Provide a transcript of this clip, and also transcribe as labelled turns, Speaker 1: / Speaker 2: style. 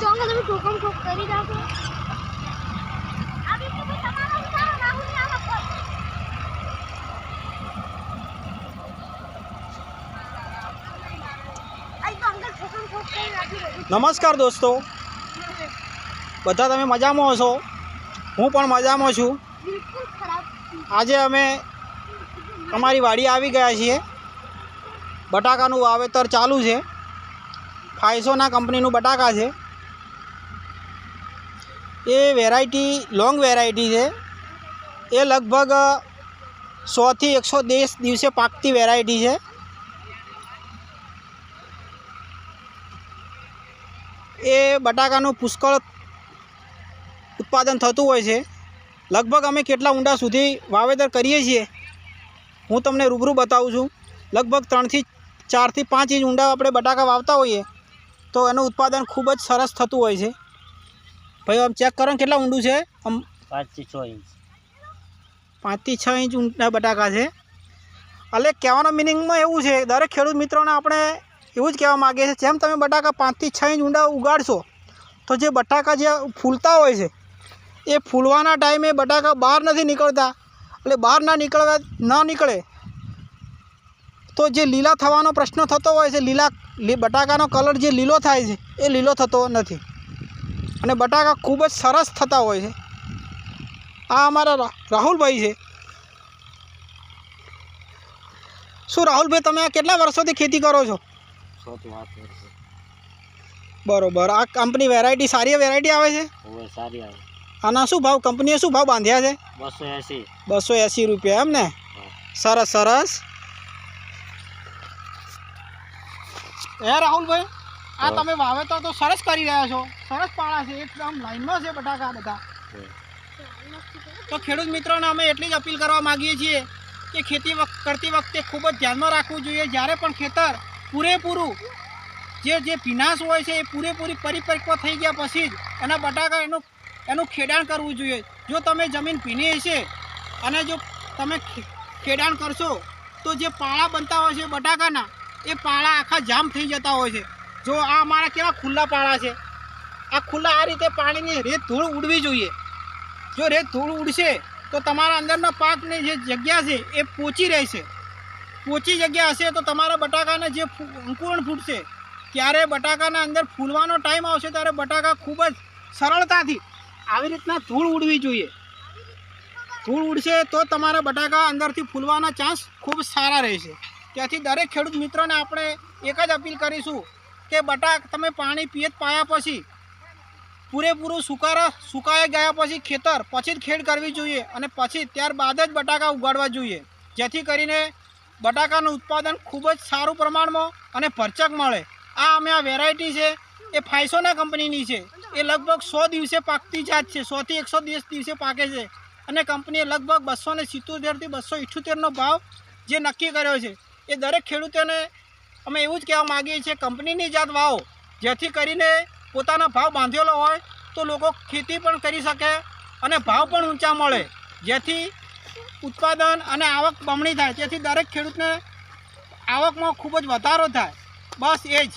Speaker 1: ચોંગે તમે ઠોકમ ઠોક કરી રાખો આ બી તો ભાઈ તમારો સારો રાહુલ ને આમાં કોઈ આઈ તો અંકલ ઠોકમ ઠોક કરી રાખી રહ્યું
Speaker 2: નમસ્કાર દોસ્તો. બધા તમે મજામાં હશો? હું પણ મજામાં છું. આજે અમે અમારી વાડી આવી ગયા છીએ. બટાકાનું વાવેતર ચાલુ છે. ફાઇસોના કંપનીનું બટાકા છે. એ વેરાયટી લોંગ વેરાયટી છે. એ લગભગ, સોથી એકસો દેશ દિવસે પાકતી વેરાયટી છે. એ બટાકાનું પુષ્કળ ઉત્પાદન થતું હોય છે. લગભગ અમે કેટલા ઊંડા સુધી વાવેતર કરીએ છીએ, હું તમને રૂબરૂ બતાવું છું. લગભગ ત્રણથી ચારથી પાંચ ઇંચ ઊંડા આપણે બટાકા વાવતા હોઈએ, તો એનું ઉત્પાદન ખૂબ જ સરસ થતું હોય છે. ભાઈ આમ ચેક કરો કેટલા ઊંડું છે? આમ
Speaker 3: પાંચથી છ ઇંચ
Speaker 2: પાંચથી છ ઇંચ ઊંડા બટાકા છે. એટલે કહેવાનો મિનિંગમાં એવું છે દરેક ખેડૂત મિત્રોને આપણે એવું જ કહેવા માગીએ છીએ જેમ તમે બટાકા પાંચથી છ ઇંચ ઊંડા ઉગાડશો તો જે બટાકા જે ફૂલતા હોય છે એ ફૂલવાના ટાઈમે બટાકા બહાર નથી નીકળતા. એટલે બહાર ના નીકળવા ન નીકળે. તો જે લીલા થવાનો પ્રશ્ન થતો હોય છે લીલા બટાકાનો કલર જે લીલો થાય છે એ લીલો થતો નથી. અને બટાકા ખૂબ જ સરસ થતા હોય છે. આ અમારા રાહુલભાઈ છે. શું રાહુલભાઈ તમે આ કેટલા વર્ષોથી ખેતી કરો છો? બરોબર. આ કંપની વેરાયટી સારી વેરાયટી આવે છે?
Speaker 3: સારી આવે.
Speaker 2: આના શું ભાવ કંપનીએ શું ભાવ બાંધ્યા છે?
Speaker 3: બસો એંસી.
Speaker 2: બસો એંસી રૂપિયા એમ ને? સરસ સરસ. એ રાહુલભાઈ? આ તમે વાવેતર તો સરસ કરી રહ્યા છો. સરસ પાળા છે એકદમ લાઈનમાં છે બટાકા બધા. તો ખેડૂત મિત્રોને અમે એટલી જ અપીલ કરવા માગીએ છીએ કે ખેતી કરતી વખતે ખૂબ જ ધ્યાનમાં રાખવું જોઈએ. જ્યારે પણ ખેતર પૂરેપૂરું જે જે ભીનાશ હોય છે એ પૂરેપૂરી પરિપક્વ થઈ ગયા પછી જ એના બટાકા એનું એનું ખેડાણ કરવું જોઈએ. જો તમે જમીન ભીની હશે અને જો તમે ખેડાણ કરશો તો જે પાળા બનતા હોય છે બટાકાના એ પાળા આખા જામ થઈ જતા હોય છે. જો આ અમારા કેવા ખુલ્લા પાળા છે. આ ખુલ્લા આ રીતે પાણીની રેત ધૂળ ઉડવી જોઈએ. જો રેત ધૂળ ઉડશે, તો તમારા અંદરના પાકની જે જગ્યા છે, એ પોચી રહેશે. પોચી જગ્યા હશે તો તમારા બટાકાને જે અંકુરણ ફૂટશે, ત્યારે બટાકાના અંદર ફૂલવાનો ટાઈમ આવશે, ત્યારે બટાકા ખૂબ જ સરળતાથી આવી રીતના ધૂળ ઉડવી જોઈએ. ધૂળ ઉડશે તો તમારા બટાકા અંદરથી ફૂલવાના ચાન્સ ખૂબ સારા રહેશે. ત્યાંથી દરેક ખેડૂત મિત્રોને આપણે એક જ અપીલ કરીશું કે બટા તમે પાણી પિયત પાયા પછી પૂરેપૂરું સુકારા સુકાઈ ગયા પછી ખેતર પછી જ ખેડ કરવી જોઈએ અને પછી ત્યારબાદ જ બટાકા ઉગાડવા જોઈએ. જેથી કરીને બટાકાનું ઉત્પાદન ખૂબ જ સારું પ્રમાણમાં અને ભરચક મળે. આ અમે આ વેરાયટી છે, એ ફાઇસોના કંપનીની છે. એ લગભગ સો દિવસે પાકતી જાત છે સોથી એકસો દસ દિવસે પાકે છે. અને કંપનીએ લગભગ બસો ને સિત્તોતેરથી બસો ઇઠ્યોતેરનો ભાવ જે નક્કી કર્યો છે, એ દરેક ખેડૂતોને અમે એવું જ કહેવા માગીએ છીએ, કંપનીની જાત વાવો. જેથી કરીને પોતાનો ભાવ બાંધેલો હોય તો લોકો ખેતી પણ કરી શકે અને ભાવ પણ ઊંચા મળે. જેથી ઉત્પાદન અને આવક બમણી થાય. તેથી દરેક ખેડૂતને આવકમાં ખૂબ જ વધારો થાય. બસ એ જ.